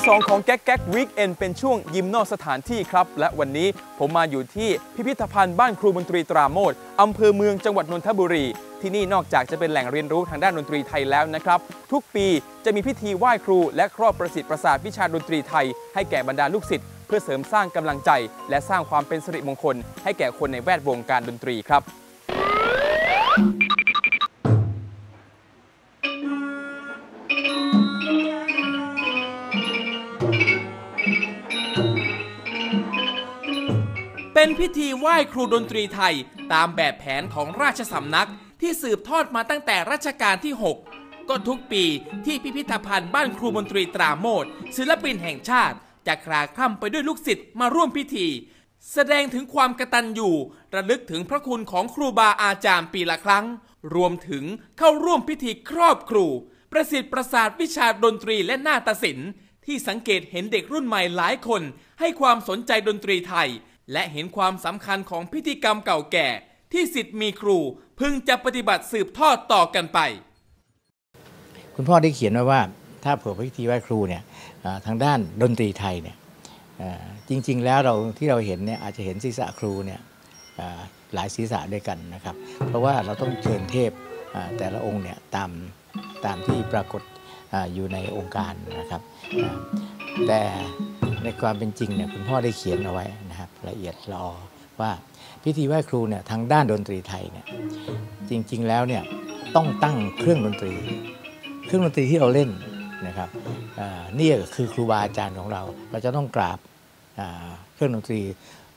ที่ 2 ของแก๊กแก๊กวีคเอนเป็นช่วงยิมนอกสถานที่ครับ และวันนี้ผมมาอยู่ที่พิพิธภัณฑ์บ้านครูมนตรีตราโมดอำเภอเมืองจังหวัดนนทบุรี ที่นี่นอกจากจะเป็นแหล่งเรียนรู้ทางด้านดนตรีไทยแล้วนะครับ ทุกปีจะมีพิธีไหว้ครู และครอบประสิทธิ์ประสาทวิชาดนตรีไทย ให้แก่บรรดาลูกศิษย์เพื่อเสริมสร้างกำลังใจ และสร้างความเป็นสิริมงคล ให้แก่คนในแวดวงการดนตรีครับ เป็นพิธีไหว้ครูดนตรีไทย ตามแบบแผนของราชสำนักที่สืบทอดมาตั้งแต่รัชกาลที่ 6 ก็ทุกปีที่พิพิธภัณฑ์บ้านครูมนตรีตราโมดศิลปินแห่งชาติ จะคลาคล่ำไปด้วยลูกศิษย์มาร่วมพิธี แสดงถึงความกตัญญูระลึกถึงพระคุณของครูบาอาจารย์ปีละครั้ง รวมถึงเข้าร่วมพิธีครอบครู ประสิทธิ์ประสาทวิชาดนตรีและนาฏศิลป์ที่สังเกตเห็นเด็กรุ่นใหม่หลายคน ให้ความสนใจดนตรีไทย และเห็นความสำคัญของพิธีกรรมเก่าแก่ ที่สิทธิ์มีครูพึงจะปฏิบัติสืบทอดต่อกันไป คุณพ่อได้เขียนไว้ว่า ถ้าเผื่อพิธีไหว้ครูเนี่ยทางด้านดนตรีไทยเนี่ยจริง ๆ แล้วเราที่เราเห็นเนี่ยอาจจะเห็นศีรษะครูเนี่ยหลายศีรษะด้วยกันนะครับ เพราะว่าเราต้องเชิญเทพแต่ละองค์เนี่ยตามตามที่ปรากฏออยู่ในองค์การนะครับ แต่ในความเป็นจริงเนี่ยคุณพ่อได้เขียนเอาไว้นะครับละเอียดลออว่าพิธีไหว้ครูเนี่ยทางด้านดนตรีไทยเนี่ยจริง ๆ แล้วเนี่ยต้องตั้งเครื่องดนตรี เครื่องดนตรีที่เราเล่นนะครับนี่คือครูบาอาจารย์ของเรา เราจะต้องกราบเครื่องดนตรี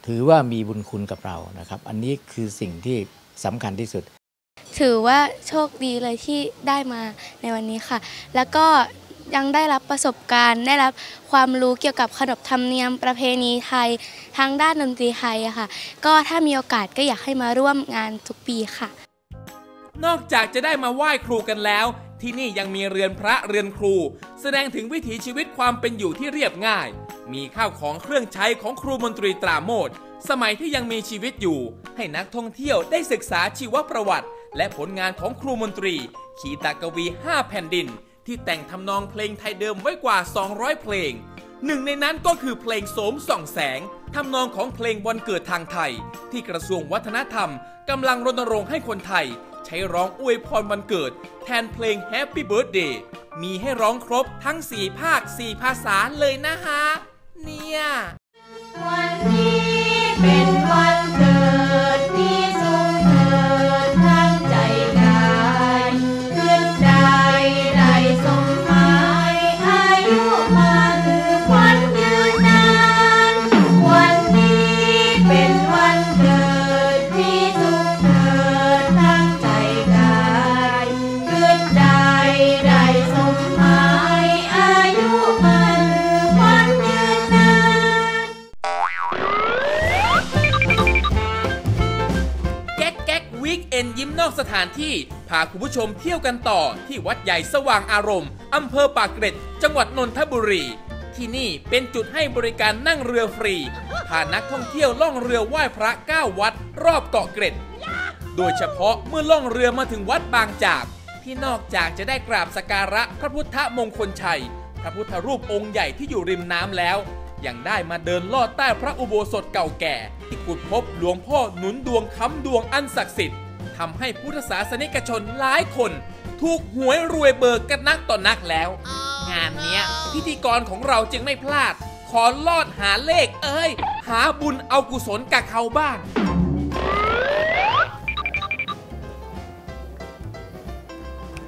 ถือว่ามีบุญคุณกับเรานะครับ อันนี้คือสิ่งที่สำคัญที่สุด ถือว่าโชคดีเลยที่ได้มาในวันนี้ค่ะ แล้วก็ ยังได้รับประสบการณ์ ได้รับความรู้เกี่ยวกับขนบธรรมเนียมประเพณีไทย ทางด้านดนตรีไทยอะค่ะ ก็ถ้ามีโอกาสก็อยากให้มาร่วมงานทุกปีค่ะ นอกจากจะได้มาไหว้ครูกันแล้ว ที่นี่ยังมีเรือนพระเรือนครู แสดงถึงวิถีชีวิตความเป็นอยู่ที่เรียบง่าย มีข้าวของเครื่องใช้ของครูมนตรีตราโมดสมัยที่ยังมีชีวิตอยู่ ให้นักท่องเที่ยวได้ศึกษาชีวประวัติ และผลงานของครูมนตรีขีตากวี 5 แผ่นดิน ที่แต่งทำนองเพลงไทยเดิมไว้กว่า 200 เพลง หนึ่งในนั้นก็คือเพลงโสมส่องแสงทำนองของเพลงวันเกิดทางไทย ที่กระทรวงวัฒนธรรมกำลังรณรงค์ให้คนไทย ใช้ร้องอวยพรวันเกิด แทนเพลง Happy Birthday มีให้ร้องครบทั้ง 4 ภาค 4 ภาษาเลยนะฮะ เนี่ย วันนี้านที่พาคุณผู้ชมเที่ยวกันต่อที่วัดใหญ่สว่างอารมณ์อำเภอปากเกร็ด จังหวัดนนทบุรี ที่นี่เป็นจุดให้บริการนั่งเรือฟรีพานักท่องเที่ยวล่องเรือไหว้พระ9วัด รอบเกาะเกร็ด โดยเฉพาะเมื่อล่องเรือมาถึงวัดบางจากที่นอกจากจะได้กราบสการะพระพุทธมงคลชัย พระพุทธรูปองค์ใหญ่ที่อยู่ริมน้ำแล้ว ยังได้มาเดินลอดใต้พระอุโบสถเก่าแก่ ที่ขุดพบหลวงพ่อหนุนดวงค้ำดวงอันศักดิ์สิทธิ์ ทำให้พุทธศาสนิกชนหลายคน ถูกหวยรวยเบิกกันนักต่อนนักแล้ว งานเนี้ย พิธีกรของเราจึงไม่พลาด ขอลอดหาเลขเอ้ย หาบุญเอากุศลกับเขาบ้าง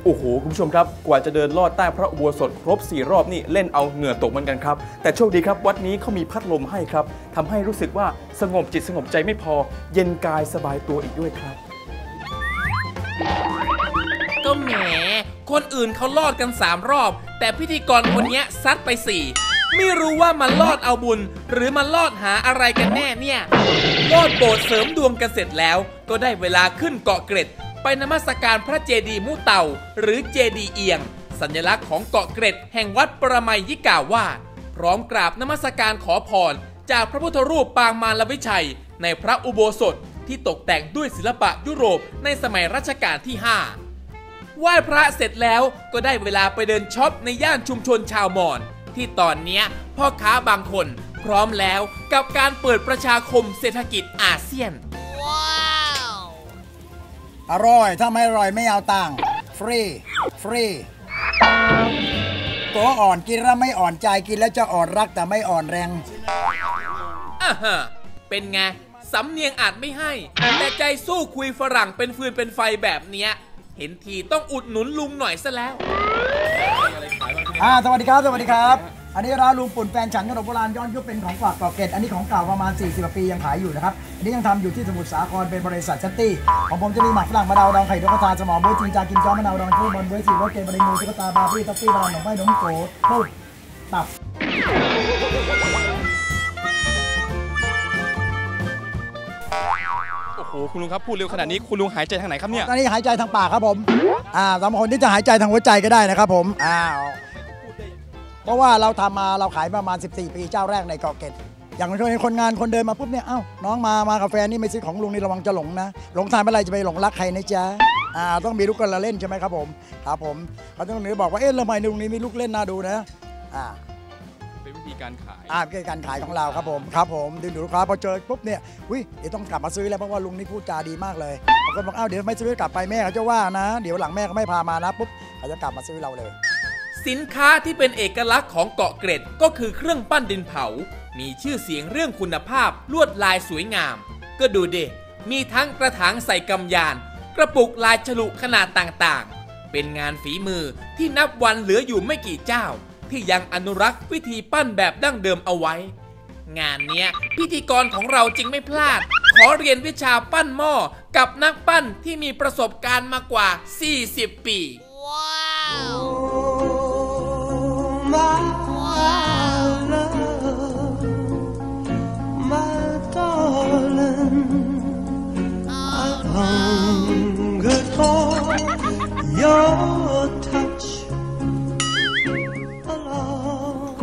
โอ้โห คุณผู้ชมครับ กว่าจะเดินลอดใต้พระอุโบสถครบ 4 รอบนี่เล่นเอาเหงื่อตกเหมือนกันครับ แต่โชคดีครับวัดนี้เขามีพัดลมให้ครับทำให้รู้สึกว่าสงบจิตสงบใจไม่พอ เย็นกายสบายตัวอีกด้วยครับ ก็แหม คนอื่นเขาลอดกัน3รอบ แต่พิธีกรคนนี้ซัดไป4ไม่รู้ว่ามันลอดเอาบุญ หรือมันลอดหาอะไรกันแน่เนี่ยลอดโบสถ์เสริมดวงกันเสร็จแล้ว ก็ได้เวลาขึ้นเกาะเกร็ด ไปนมัสการพระเจดีย์มุเต่า หรือเจดีย์เอียง สัญลักษณ์ของเกาะเกร็ด แห่งวัดประไมยิกาวาสพร้อมกราบนมัสการขอพร จากพระพุทธรูปปางมารวิชัย ในพระอุโบสถ ที่ตกแต่งด้วยศิลปะยุโรปในสมัยรัชกาลที่ 5 ไหว้พระเสร็จแล้วก็ได้เวลาไปเดินช็อปในย่านชุมชนชาวมอญที่ตอนเนี้ยพ่อค้าบางคนพร้อมแล้วกับการเปิดประชาคมเศรษฐกิจอาเซียนอร่อย ถ้าไม่อร่อยไม่เอาตังค์ฟรี ฟรี ตัวอ่อนกินแล้วไม่อ่อนใจกินแล้วจะอ่อนรักแต่ไม่อ่อนแรงอ่าฮะเป็นไง สำเนียงอาจไม่ให้ แต่ใจสู้คุยฝรั่งเป็นฟืนเป็นไฟแบบเนี้ย เห็นทีต้องอุดหนุนลุงหน่อยซะแล้ว อ่าสวัสดีครับ สวัสดีครับ อันนี้ร้านลุงปุ่นแฟนฉันขนมโบราณย้อนยุคเป็นของฝากเก่าเก็ดอันนี้ของเก่าประมาณ 40กว่าปียังขายอยู่นะครับ อันนี้ยังทำอยู่ที่สมุทรสาครเป็นบริษัทชัตตี้ ของผมจะมีหมักฝรั่งมะนาวดองไข่นกกระทาสมองบ๊วยจีนจากินจ้อมะนาวดองชูบอลบ๊วยสีรสเกมบริงูตุ๊กตาบาร์บี้ท็อฟฟี่บาลานหนมไม้หนมโกปุ๊บตับ อ้คุณลุงครับพูดเร็วขนาดนี้คุณลุงหายใจทางไหนครับเนี่ยตอนนี้หายใจทางปากครับผมอ่าสำหรับคนที่จะหายใจทางหัวใจก็ได้นะครับผมอ้าวเพราะว่าเราทำมาเราขายประมาณ 14 ปีเจ้าแรกในเกาะเกร็ดอย่างคนคนงานคนเดินมาปุ๊บเนี่ยเอ้าน้องมามากับแฟนนี่ไม่ซื้อของลุงนี่ระวังจะหลงนะหลงทางเมื่อไรจะไปหลงรักใครนะจ๊ะอ่าต้องมีลูกกันละเล่นใช่ไหมครับผมครับผมเขาต้องหรือบอกว่าเอ๊ะทำไมลุงนี้มีลูกเล่นน่าดูนะอ่า ธีการขาย อ่าเป็นการขายของเราครับผมครับผมดึงดูดลูกค้าพอเจอปุ๊บเนี่ยวิเดี๋ยวต้องกลับมาซื้อแล้วเพราะว่าลุงนี่พูดจาดีมากเลยบางคนบอกอ้าวเดี๋ยวไม่ซื้อกลับไปแม่เขาจะว่านะ เดี๋ยวหลังแม่เขาไม่พามานะปุ๊บเขาจะกลับมาซื้อเราเลย สินค้าที่เป็นเอกลักษณ์ของเกาะเกร็ดก็คือเครื่องปั้นดินเผา มีชื่อเสียงเรื่องคุณภาพลวดลายสวยงาม ก็ดูเดมีทั้งกระถางใส่กำยาน กระปุกลายฉลุขนาดต่างๆ เป็นงานฝีมือที่นับวันเหลืออยู่ไม่กี่เจ้า ที่ยังอนุรักษ์วิธีปั้นแบบดั้งเดิมเอาไว้ งานเนี้ยพิธีกรของเราจึงไม่พลาด ขอเรียนวิชาปั้นหม้อกับนักปั้นที่มีประสบการณ์มากว่า 40 ปี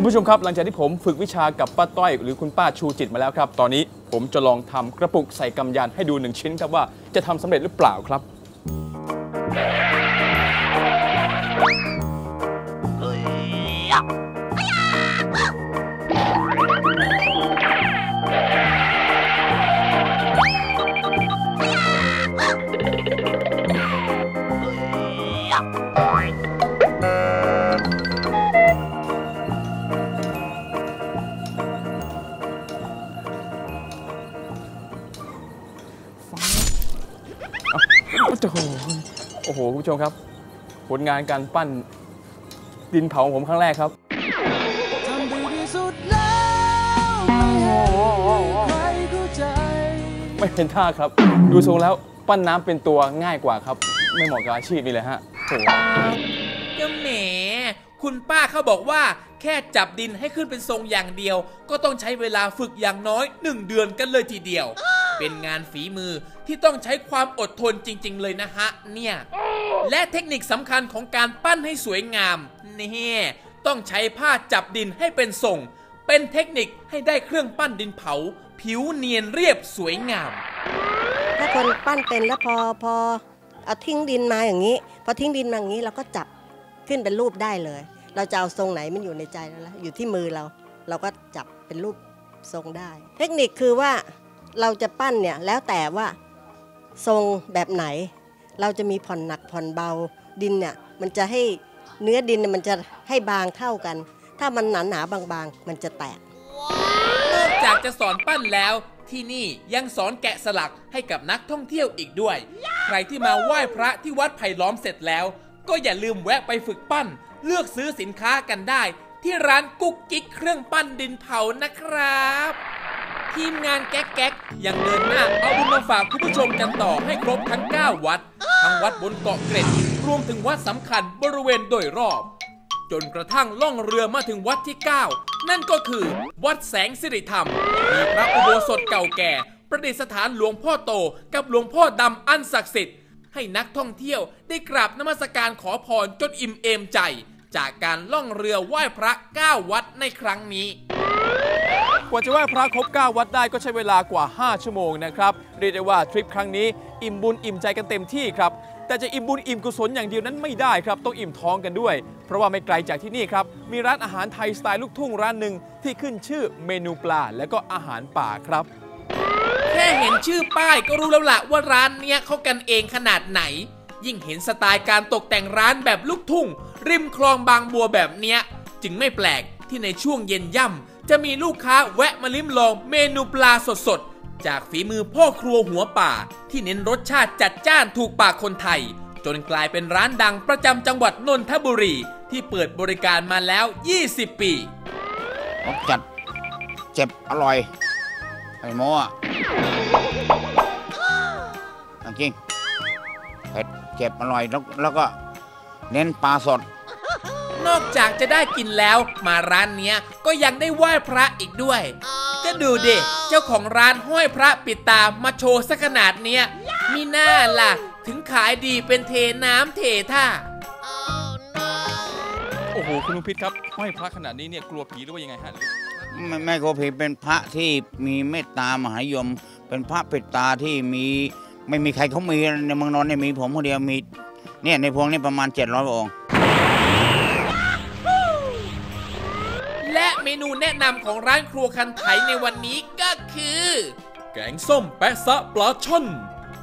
คุณผู้ชมครับหลังจากที่ผมฝึกวิชากับป้าต้อยหรือคุณป้าชูจิตมาแล้วครับ ตอนนี้ผมจะลองทำกระปุกใส่กำยานให้ดูหนึ่งชิ้นครับว่าจะทำสำเร็จหรือเปล่าครับ โอ้โหโอ้โหคุณผู้ชมครับ ผลงานการปั้นดินเผาของผมครั้งแรกครับไม่เป็นท่าครับ ดูทรงแล้วปั้นน้ำเป็นตัวง่ายกว่าครับ ไม่เหมาะกับอาชีพนี่เลยฮะโอ้โหก็แหมคุณป้าเขาบอกว่าแค่จับดินให้ขึ้นเป็นทรงอย่างเดียว ก็ต้องใช้เวลาฝึกอย่างน้อย 1 เดือนกันเลยทีเดียว เป็นงานฝีมือ ที่ต้องใช้ความอดทนจริง ๆ เลยนะฮะเนี่ยและเทคนิคสำคัญของการปั้นให้สวยงามนี่ต้องใช้ผ้าจับดินให้เป็นทรง เป็นเทคนิคให้ได้เครื่องปั้นดินเผา ผิวเนียนเรียบสวยงาม ถ้าคนปั้นเป็นแล้วพอพอเอาทิ้งดินมาอย่างนี้ พอทิ้งดินมาอย่างนี้เราก็จับขึ้นเป็นรูปได้เลย เราจะเอาทรงไหนมันอยู่ในใจเราแล้วอยู่ที่มือเรา เราก็จับเป็นรูปทรงได้ เทคนิคคือว่าเราจะปั้นเนี่ยแล้วแต่ว่า ทรงแบบไหน เราจะมีผ่อนหนักผ่อนเบาดินเนี่ยมันจะให้เนื้อดินเนี่ยมันจะให้บางเท่ากัน ถ้ามันหนาหนาๆบางๆ มันจะแตกนอกจากจะสอนปั้นแล้ว ที่นี่ยังสอนแกะสลักให้กับนักท่องเที่ยวอีกด้วย ใครที่มาไหว้พระที่วัดไผ่ล้อมเสร็จแล้ว ก็อย่าลืมแวะไปฝึกปั้น เลือกซื้อสินค้ากันได้ ที่ร้านกุ๊กกิ๊กเครื่องปั้นดินเผานะครับ ทีมงานแก๊กแก๊กยังเดินหน้าเอาบุญมาฝากคุณผู้ชมกันต่อให้ครบทั้ง 9 วัด ทั้งวัดบนเกาะเกร็ด รวมถึงวัดสำคัญบริเวณโดยรอบ จนกระทั่งล่องเรือมาถึงวัดที่ 9 นั่นก็คือ วัดแสงสิริธรรม มีพระอุโบสถเก่าแก่ ประดิษฐานหลวงพ่อโตกับหลวงพ่อดำอันศักดิ์สิทธิ์ให้นักท่องเที่ยวได้กราบนมัสการขอพรจนอิ่มเอมใจ จากการล่องเรือไหว้พระ 9 วัดในครั้งนี้ ว่าจะไหว้พระครบ9วัดได้ก็ใช้เวลากว่า 5 ชั่วโมงนะครับเรียกได้ว่าทริปครั้งนี้อิ่มบุญอิ่มใจกันเต็มที่ครับแต่จะอิ่มบุญอิ่มกุศลอย่างเดียวนั้นไม่ได้ครับต้องอิ่มท้องกันด้วย เพราะว่าไม่ไกลจากที่นี่ครับมีร้านอาหารไทยสไตล์ลูกทุ่งร้านหนึ่งที่ขึ้นชื่อเมนูปลาและก็อาหารป่าครับแค่เห็นชื่อป้ายก็รู้แล้วละว่าร้านเนี้ยเขากันเองขนาดไหน ยิ่งเห็นสไตล์การตกแต่งร้านแบบลูกทุ่ง ริมคลองบางบัวแบบเนี้ย จึงไม่แปลกที่ในช่วงเย็นย่ำ จะมีลูกค้าแวะมาลิ้มลองเมนูปลาสดๆ จากฝีมือพ่อครัวหัวป่า ที่เน้นรสชาติจัดจ้านถูกปากคนไทย จนกลายเป็นร้านดังประจำจังหวัดนนทบุรี ที่เปิดบริการมาแล้ว 20 ปีรสจัดเจ็บอร่อยไอ้โม่จริงเผ็ดเจ็บอร่อยแล้วแล้วก็เน้นปลาสด นอกจากจะได้กินแล้วมาร้านเนี้ยก็ยังได้ไหว้พระอีกด้วย ก็ดูดิเจ้าของร้านห้อยพระปิดตามาโชว์ซะขนาดเนี้ยมีหน้าล่ะ ถึงขายดีเป็นเทน้ำเทท่า โอ้โห คุณลุงพิษครับห้อยพระขนาดนี้เนี่ยกลัวผีหรือว่ายังไงฮะไม่ไม่โกผีเป็นพระที่มีเมตตามหานิยม เป็นพระปิดตาที่มีไม่มีใครเขามีในเมืองนนท์เนี่ยมีผมคนเดียวมีเนี่ยในพวงนี้ประมาณ 700องค์ นูแนะนำของร้านครัวคันไถในวันนี้ก็คือ แกงส้มแปะซะปลาช่อน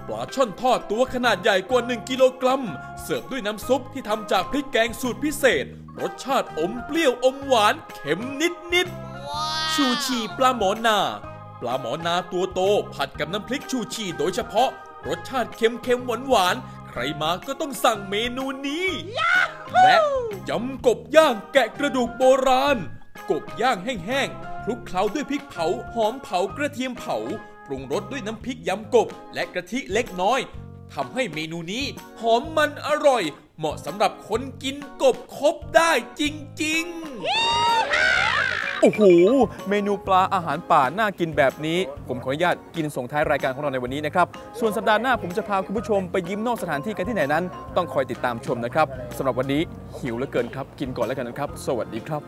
ปลาช่อนทอดตัวขนาดใหญ่กว่า 1 กิโลกรัม เสิร์ฟด้วยน้ำซุปที่ทำจากพริกแกงสูตรพิเศษ รสชาติอมเปรี้ยวอมหวานเค็มนิดนิดๆชูชีปลาหมอนาปลาหมอนาตัวโตผัดกับน้ำพริกชูชีโดยเฉพาะ รสชาติเค็มเค็มหวานหวานๆใครมาก็ต้องสั่งเมนูนี้ และยำกบย่างแกะกระดูกโบราณ กบย่างแห้งๆคลุกเคล้าด้วยพริกเผาหอมเผากระเทียมเผา ปรุงรสด้วยน้ำพริกยำกบ และกะทิเล็กน้อยทำให้เมนูนี้หอมมันอร่อย เหมาะสำหรับคนกินกบครบได้จริง ๆ โอ้โห เมนูปลาอาหารป่าน่ากินแบบนี้ ผมขออนุญาตกินส่งท้ายรายการของเราในวันนี้นะครับ ส่วนสัปดาห์หน้าผมจะพาคุณผู้ชมไปยิ้มนอกสถานที่กันที่ไหนนั้น ต้องคอยติดตามชมนะครับสำหรับวันนี้หิวเหลือเกินครับ กินก่อนแล้วกันนะครับ สวัสดีครับ